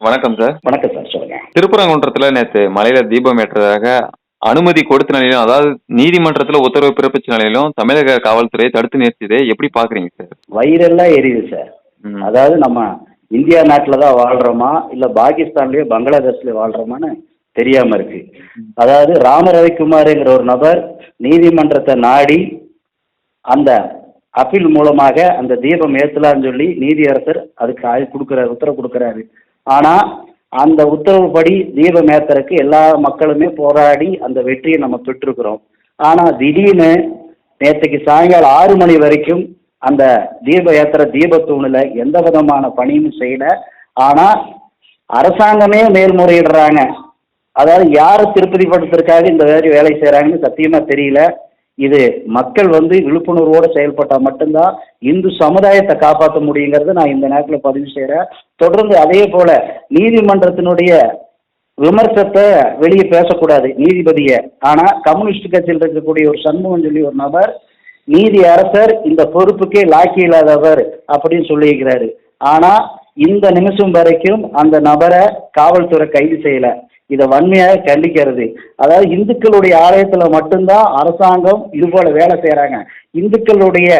வணக்கம் சார் வணக்கம் சார் சொல்லுங்க. திருப்பரங்குன்றத்துல நேற்று மலையில தீபம் ஏற்றதாக அனுமதி கொடுத்த நிலையிலும் அதாவது நீதிமன்றத்துல உத்தரவு பிறப்பிச்ச நிலையிலும் தமிழக காவல்துறை தடுத்து நிறுத்தியதை எப்படி பாக்குறீங்க சார் வயிறெல்லாம் எரியுது சார். அதாவது நம்ம இந்தியா நாட்டில் தான் வாழ்கிறோமா இல்லை பாகிஸ்தான்லேயோ பங்களாதேஷ்லேயோ வாழ்கிறோமான்னு தெரியாமல் இருக்கு. அதாவது ராம ரவிக்குமாருங்கிற ஒரு நபர் நீதிமன்றத்தை நாடி அந்த அப்பீல் மூலமாக அந்த தீபம் ஏற்றலான்னு சொல்லி நீதியரசர் அதுக்கு ஆய் கொடுக்குறாரு உத்தரவு கொடுக்குறாரு. ஆனால் அந்த உத்தரவுப்படி தீபம் ஏற்றுறதுக்கு எல்லா மக்களுமே போராடி அந்த வெற்றியை நம்ம பெற்றிருக்கிறோம். ஆனால் திடீர்னு நேற்றுக்கு சாயங்காலம் ஆறு மணி வரைக்கும் அந்த தீப ஏத்துற தீபத்தூணில் எந்த விதமான பணியும் செய்யல. ஆனால் அரசாங்கமே மேல்முறையிடுறாங்க. அதாவது யார் திருப்பதிப்படுத்துறதுக்காக இந்த மாதிரி வேலை செய்கிறாங்கன்னு சத்தியமாக தெரியல. இது மக்கள் வந்து விழிப்புணர்வோடு செயல்பட்டால் மட்டும்தான் இந்து சமுதாயத்தை காப்பாற்ற முடியுங்கிறத நான் இந்த நேரத்தில் பதிவு செய்கிறேன் தொடர்ந்து அதே போல் நீதிமன்றத்தினுடைய விமர்சனத்தை வெளியே பேசக்கூடாது நீதிபதியை. ஆனால் கம்யூனிஸ்ட் கட்சியில் இருக்கக்கூடிய ஒரு சண்முகம் சொல்லி ஒரு நபர் நீதி அரசர் இந்த பொறுப்புக்கே லாக்கி இல்லாதவர் அப்படின்னு சொல்லியிருக்கிறாரு. ஆனால் இந்த நிமிஷம் வரைக்கும் அந்த நபரை காவல்துறை கைது செய்யலை. இதை வன்மையாக கண்டிக்கிறது. அதாவது இந்துக்களுடைய ஆலயத்தில் மட்டும்தான் அரசாங்கம் இதுபோல வேலை செய்கிறாங்க இந்துக்களுடைய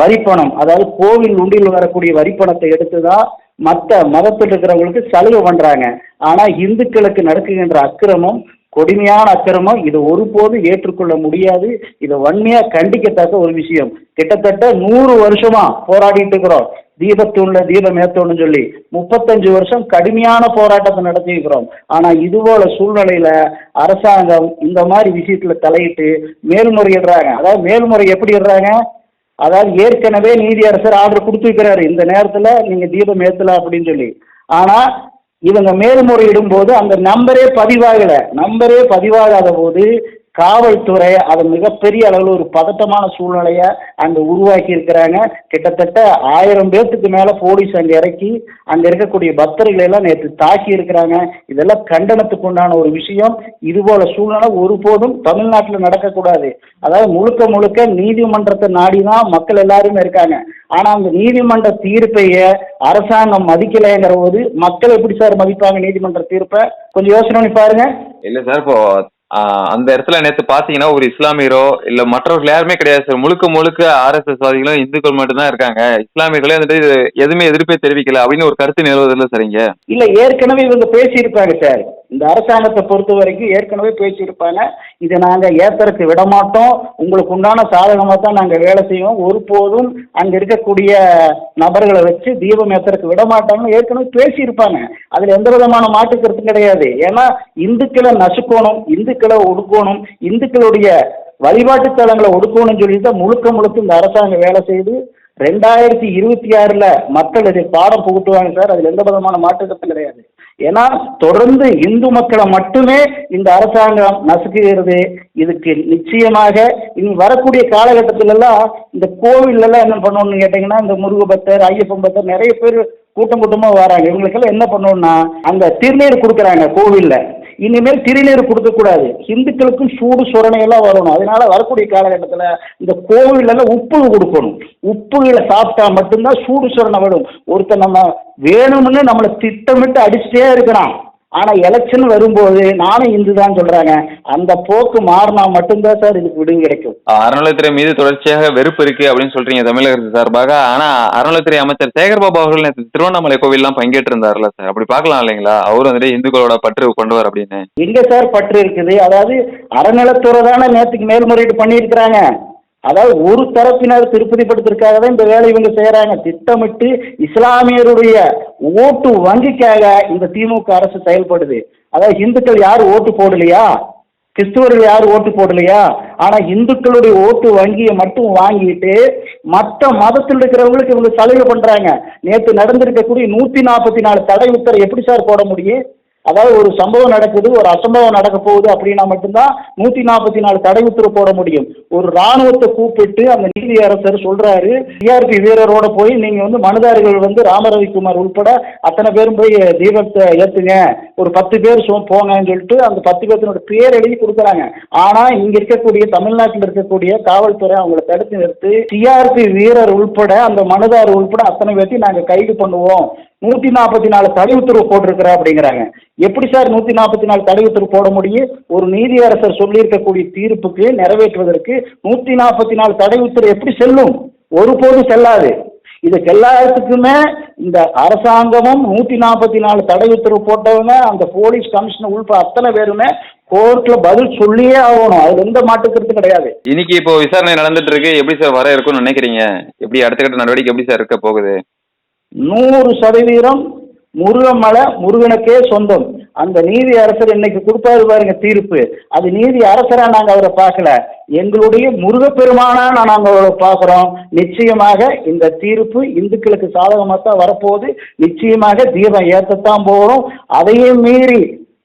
வரிப்பணம் அதாவது கோவில் உண்டியில் வரக்கூடிய வரிப்பணத்தை எடுத்து தான் மற்ற மதத்தில் இருக்கிறவங்களுக்கு சலுகை பண்ணுறாங்க ஆனால் இந்துக்களுக்கு நடக்குகின்ற அக்கிரமம் கொடுமையான அக்கிரமம் இது ஒருபோதும் ஏற்றுக்கொள்ள முடியாது. இதை வன்மையாக கண்டிக்கத்தக்க ஒரு விஷயம். கிட்டத்தட்ட நூறு வருஷமா போராடிட்டு இருக்கிறோம். தீபத்தூண்ல தீபம் ஏத்தோன்னு சொல்லி முப்பத்தஞ்சு வருஷம் கடுமையான போராட்டத்தை நடத்தியிருக்கிறோம். ஆனா இது போல சூழ்நிலையில அரசாங்கம் இந்த மாதிரி விஷயத்துல தலையிட்டு மேல்முறையிடுறாங்க. அதாவது மேல்முறை எப்படி இடுறாங்க? அதாவது ஏற்கனவே நீதியரசர் ஆர்டர் கொடுத்துருக்கிறாரு. இந்த நேரத்துல நீங்க தீபம் ஏத்தல அப்படின்னு சொல்லி. ஆனா இவங்க மேல்முறையிடும் போது அந்த நம்பரே பதிவாகல. நம்பரே பதிவாகாத போது காவல்துறை அதை மிகப்பெரிய அளவில் ஒரு பதட்டமான சூழ்நிலையை அங்கே உருவாக்கி இருக்கிறாங்க. கிட்டத்தட்ட ஆயிரம் பேர்த்துக்கு மேலே போலீஸ் அங்கே இறக்கி அங்கே இருக்கக்கூடிய பக்தர்களை எல்லாம் நேற்று தாக்கி இருக்கிறாங்க. இதெல்லாம் கண்டனத்துக்கு உண்டான ஒரு விஷயம். இதுபோல சூழ்நிலை ஒருபோதும் தமிழ்நாட்டில் நடக்கக்கூடாது. அதாவது முழுக்க முழுக்க நீதிமன்றத்தை நாடி தான் மக்கள் எல்லாருமே இருக்காங்க. ஆனால் அந்த நீதிமன்ற தீர்ப்பைய அரசாங்கம் மதிக்கலைங்கிற போது மக்கள் எப்படி சார் மதிப்பாங்க நீதிமன்ற தீர்ப்பை? கொஞ்சம் யோசனை பண்ணி பாருங்க. இல்ல சார் இப்போ அந்த இடத்துல நேற்று பாத்தீங்கன்னா ஒரு இஸ்லாமியரோ இல்ல மற்றவர்கள் யாருமே கிடையாது சார். முழுக்க முழுக்க ஆர்எஸ்எஸ் வாதிகளும் இந்துக்கள் மட்டும்தான் இருக்காங்க. இஸ்லாமியர்களே வந்துட்டு எதுவுமே எதிர்ப்பே தெரிவிக்கல அப்படின்னு ஒரு கருத்து நிலவுவதில்ல சரிங்க இல்ல ஏற்கனவே இவங்க பேசியிருப்பாங்க சார். இந்த அரசாங்கத்தை பொறுத்த வரைக்கும் ஏற்கனவே பேசியிருப்பாங்க. இதை நாங்கள் ஏத்தறக்கு விடமாட்டோம். உங்களுக்கு உண்டான சாதகமாக தான் நாங்கள் வேலை செய்வோம். ஒருபோதும் அங்கே இருக்கக்கூடிய நபர்களை வச்சு தீபம் ஏத்தறக்கு விட மாட்டாங்கன்னு ஏற்கனவே பேசியிருப்பாங்க. அதில் எந்த விதமான மாற்று கருத்தும் கிடையாது. ஏன்னா இந்துக்களை நசுக்கணும் இந்துக்களை ஒடுக்கணும் இந்துக்களுடைய வழிபாட்டு தலங்களை ஒடுக்கணும்னு சொல்லி தான் முழுக்க முழுக்க இந்த அரசாங்கம் வேலை செய்து ரெண்டாயிரத்தி இருபத்தி ஆறில் மக்கள் இதை பாடம் புகுத்துவாங்க சார். அதில் எந்த விதமான மாற்றுக்கிறது கிடையாது. ஏன்னா தொடர்ந்து இந்து மக்களை மட்டுமே இந்த அரசாங்கம் நசுக்குகிறது. இதுக்கு நிச்சயமாக இனி வரக்கூடிய காலகட்டத்திலெல்லாம் இந்த கோவில்ல என்ன பண்ணணும்னு கேட்டீங்கன்னா இந்த முருக பக்தர் ஐயப்பன் பக்தர் நிறைய பேர் கூட்டம் கூட்டமா வராங்க. இவங்களுக்கெல்லாம் என்ன பண்ணணும்னா அந்த திருநீர் கொடுக்குறாங்க கோவில்ல. இனிமேல் திருநீர் கொடுக்கக்கூடாது. இந்துக்களுக்கும் சூடு சுரணையெல்லாம் வரணும். அதனால வரக்கூடிய காலகட்டத்தில் இந்த கோவிலெல்லாம் உப்பு கொடுக்கணும். உப்புகளை சாப்பிட்டா மட்டும்தான் சூடு சுரணை வரும். ஒருத்தர் நம்ம வேணும்னு நம்மளை திட்டமிட்டு அடிச்சுட்டே இருக்கிறான். ஆனால் எலெக்ஷன் வரும்போது நானும் இந்து தான் சொல்கிறாங்க அந்த போக்கு மாறினா மட்டும்தான் சார் இதுக்கு விடுவு கிடைக்கும். அறநிலைத்துறை மீது தொடர்ச்சியாக வெறுப்பு இருக்கு அப்படின்னு சொல்றீங்க தமிழக சார்பாக. ஆனா அறநிலைத்துறை அமைச்சர் சேகர் பாபு அவர்கள் நேற்று திருவண்ணாமலை கோவில்லாம் பங்கேற்று இருந்தார்ல சார். அப்படி பார்க்கலாம் இல்லைங்களா? அவர் வந்துட்டு இந்துக்களோட பற்று கொண்டவர் அப்படின்னு. எங்க சார் பற்று இருக்குது? அதாவது அறநிலத்துறை தானே நேற்றுக்கு மேல்முறையீடு பண்ணியிருக்கிறாங்க. அதாவது ஒரு தரப்பினர் திருப்பதிப்படுத்துறதுக்காக தான் இந்த வேலை இவங்க செய்கிறாங்க திட்டமிட்டு இஸ்லாமியருடைய ஓட்டு வங்கிக்காக இந்த திமுக அரசு செயல்படுது. அதாவது இந்துக்கள் யாரும் ஓட்டு போடலையா? கிறிஸ்துவர்கள் யாரும் ஓட்டு போடலையா? ஆனால் இந்துக்களுடைய ஓட்டு வங்கியை மட்டும் வாங்கிட்டு மற்ற மதத்தில் இருக்கிறவங்களுக்கு இவங்க சலுகை பண்ணுறாங்க நேற்று நடந்திருக்கக்கூடிய நூற்றி நாற்பத்தி நாலு தடை உத்தரவு எப்படி சார் போட முடியும்? அதாவது ஒரு சம்பவம் நடக்குது ஒரு அசம்பவம் நடக்க போகுது அப்படின்னா மட்டும்தான் நூற்றி நாற்பத்தி நாலு தடை உத்தரவு போட முடியும். ஒரு ராணுவத்தை கூப்பிட்டு அந்த நீதி அரசர் சொல்றாரு டிஆர்பி வீரரோட போய் நீங்க வந்து மனுதாரிகள் வந்து ராமரவிக்குமார் உட்பட அத்தனை பேரும் போய் தீபத்தை ஏத்துங்க. ஒரு பத்து பேர் சோ போங்கன்னு சொல்லிட்டு அந்த பத்து பேர்த்தினோட பேர் எழுதி கொடுக்குறாங்க. ஆனா இங்க இருக்கக்கூடிய தமிழ்நாட்டில் இருக்கக்கூடிய காவல்துறை அவங்களை தடுத்து நிறுத்தி டிஆர்பி வீரர் உள்பட அந்த மனுதார் உள்பட அத்தனை பேர்த்தையும் நாங்க கைது பண்ணுவோம். நூத்தி நாற்பத்தி நாலு தடை உத்தரவு போட்டிருக்கிற அப்படிங்கிறாங்க. எப்படி சார் நூத்தி நாற்பத்தி நாலு தடை உத்தரவு போட முடியும்? ஒரு நீதியரசர் சொல்லியிருக்கக்கூடிய தீர்ப்புக்கு நிறைவேற்றுவதற்கு நூத்தி நாற்பத்தி நாலு தடை உத்தரவு எப்படி செல்லும்? ஒருபோதும் செல்லாது. இது எல்லாத்துக்குமே இந்த அரசாங்கமும் நூத்தி நாற்பத்தி நாலு தடை உத்தரவு போட்டவங்க அந்த போலீஸ் கமிஷனர் உள்பட அத்தனை பேருமே கோர்ட்ல பதில் சொல்லியே ஆகணும். அதுல எந்த மாட்டுக்கிறது கிடையாது. இன்னைக்கு இப்போ விசாரணை நடந்துட்டு இருக்கு. எப்படி சார் வர இருக்கும்னு நினைக்கிறீங்க? எப்படி அடுத்த கட்ட நடவடிக்கை எப்படி சார் இருக்க போகுது? நூறு சதவீதம் முருகமலை முருகனுக்கே சொந்தம். அந்த நீதி அரசர் இன்னைக்கு கொடுத்தாரு பாருங்க தீர்ப்பு. அது நீதி அரசரா நாங்க அவரை பார்க்கல. எங்களுடைய முருகப்பெருமானா நாங்க அவரை பார்க்கிறோம். நிச்சயமாக இந்த தீர்ப்பு இந்துக்களுக்கு சாதகமாக தான் வரப்போகுது. நிச்சயமாக தீபம் ஏற்றத்தான் போகிறோம் அதையும் மீறி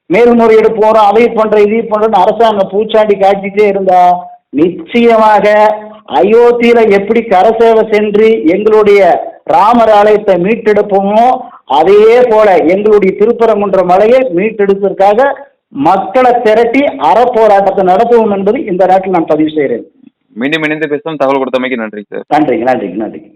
மேல்முறையீடு போறோம். அதை பண்ற இதை பண்றோம்னு அரசாங்கம் பூச்சாண்டி காட்டிட்டே இருந்தா நிச்சயமாக அயோத்தியில எப்படி கரசேவை சென்று எங்களுடைய ராமர் ஆலயத்தை மீட்டெடுப்போமோ அதே போல எங்களுடைய திருப்பரங்குன்ற மலையை மீட்டெடுப்பதற்காக மக்களை திரட்டி அறப்போராட்டத்தை நடத்துவோம் என்பது இந்த நாட்டில் நான் பதிவு செய்கிறேன். மீண்டும் இணைந்து பேசும் தகவல் கொடுத்தமைக்கு நன்றி சார். நன்றிங்க நன்றிங்க நன்றிங்க.